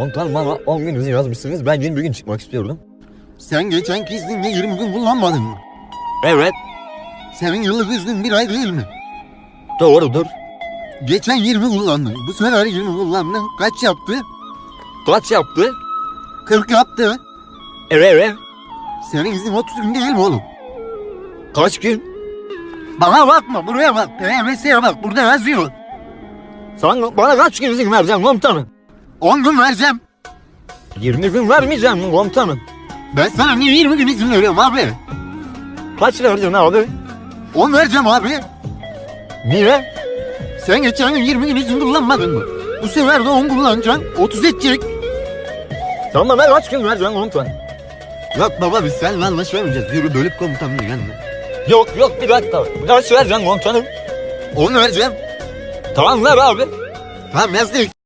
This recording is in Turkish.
Komutanım bana 10 gün izin yazmışsınız. Ben 21 gün çıkmak istiyorum. Sen geçenki iznini 20 gün kullanmadın mı? Evet. Senin yıllık iznin bir ay değil mi? Doğrudur. Geçen 20 kullandın. Bu sefer 20 kullandın. Kaç yaptı? Kaç yaptı? 40 yaptı. Evet evet. Senin izin 30 gün değil mi oğlum? Kaç gün? Bana bakma buraya bak. PMS'ye bak burada yazıyor. Sen bana kaç gün izin vereceksin komutanım? 10 gün vereceğim. 20 gün vermeyeceğim komutanım? Ben sana niye 20 gün izin veriyorum abi? Kaç vereceksin abi? 10 vereceğim abi. Niye? Sen geçen gün 20 gün izin kullanmadın mı? Bu sefer de 10 kullanacaksın. 30 edecek. Sen bana kaç gün vereceksin komutanım? Yok baba biz seninle anlaşamayacağız. Yürü bölük komutanlığı gelme. Yok yok bir dakika. Kaç vereceksin komutanım? 10 vereceğim. Tamam ver abi. Tamam yazdık.